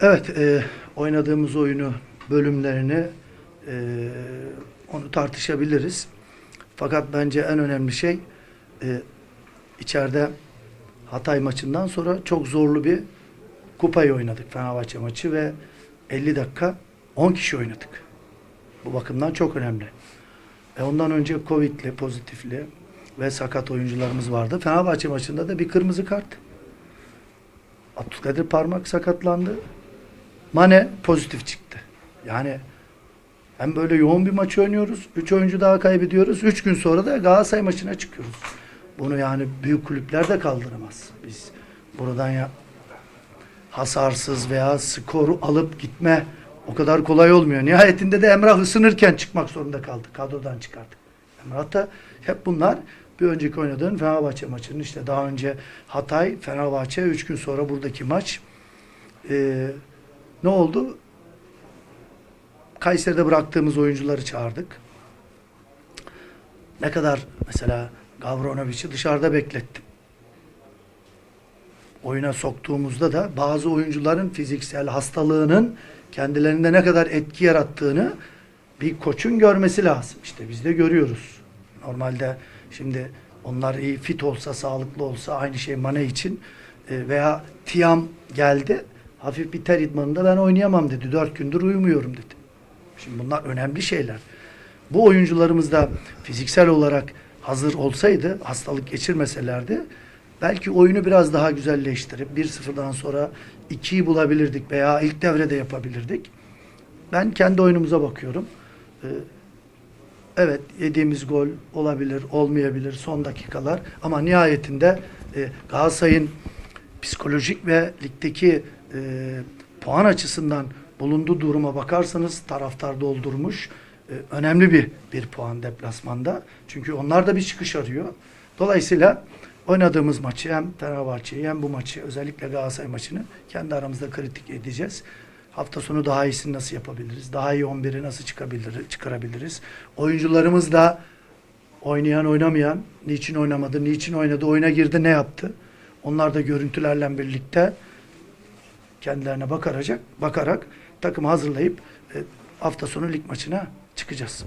Evet, e, oynadığımız oyunu, bölümlerini e, onu tartışabiliriz. Fakat bence en önemli şey e, içeride Hatay maçından sonra çok zorlu bir kupayı oynadık Fenerbahçe maçı ve 50 dakika 10 kişi oynadık. Bu bakımdan çok önemli. E ondan önce Covid'li, pozitifli ve sakat oyuncularımız vardı. Fenerbahçe maçında da bir kırmızı kart. Abdülkadir Parmak sakatlandı. Mane pozitif çıktı. Yani hem böyle yoğun bir maç oynuyoruz. Üç oyuncu daha kaybediyoruz. Üç gün sonra da Galatasaray maçına çıkıyoruz. Bunu yani büyük kulüpler de kaldıramaz. Biz buradan ya hasarsız veya skoru alıp gitme o kadar kolay olmuyor. Nihayetinde de Emrah ısınırken çıkmak zorunda kaldı. Kadrodan çıkardık. Emrah da hep bunlar bir önceki oynadığın Fenerbahçe maçının işte daha önce Hatay, Fenerbahçe, üç gün sonra buradaki maç. Ee, ne oldu? Kayseri'de bıraktığımız oyuncuları çağırdık. Ne kadar mesela Gavronovic'i dışarıda beklettim. Oyuna soktuğumuzda da bazı oyuncuların fiziksel hastalığının kendilerinde ne kadar etki yarattığını bir koçun görmesi lazım. İşte biz de görüyoruz. Normalde şimdi onlar iyi fit olsa, sağlıklı olsa aynı şey Mane için e, veya Tiam geldi. Hafif bir ter idmanında ben oynayamam dedi. Dört gündür uyumuyorum dedi. Şimdi bunlar önemli şeyler. Bu oyuncularımız da fiziksel olarak hazır olsaydı, hastalık geçirmeselerdi belki oyunu biraz daha güzelleştirip 1-0'dan sonra 2'yi bulabilirdik veya ilk devrede yapabilirdik. Ben kendi oyunumuza bakıyorum. Ee, evet yediğimiz gol olabilir, olmayabilir son dakikalar ama nihayetinde e, Galatasaray'ın psikolojik ve ligdeki e, puan açısından bulunduğu duruma bakarsanız taraftar doldurmuş. E, önemli bir bir puan deplasmanda. Çünkü onlar da bir çıkış arıyor. Dolayısıyla oynadığımız maçı hem Fenerbahçe'yi hem bu maçı özellikle Galatasaray maçını kendi aramızda kritik edeceğiz. Hafta sonu daha iyisini nasıl yapabiliriz? Daha iyi 11'i nasıl çıkabilir, çıkarabiliriz? Oyuncularımız da oynayan oynamayan, niçin oynamadı, niçin oynadı, oyuna girdi, ne yaptı? Onlar da görüntülerle birlikte kendilerine bakarak, bakarak takımı hazırlayıp e, hafta sonu lig maçına çıkacağız.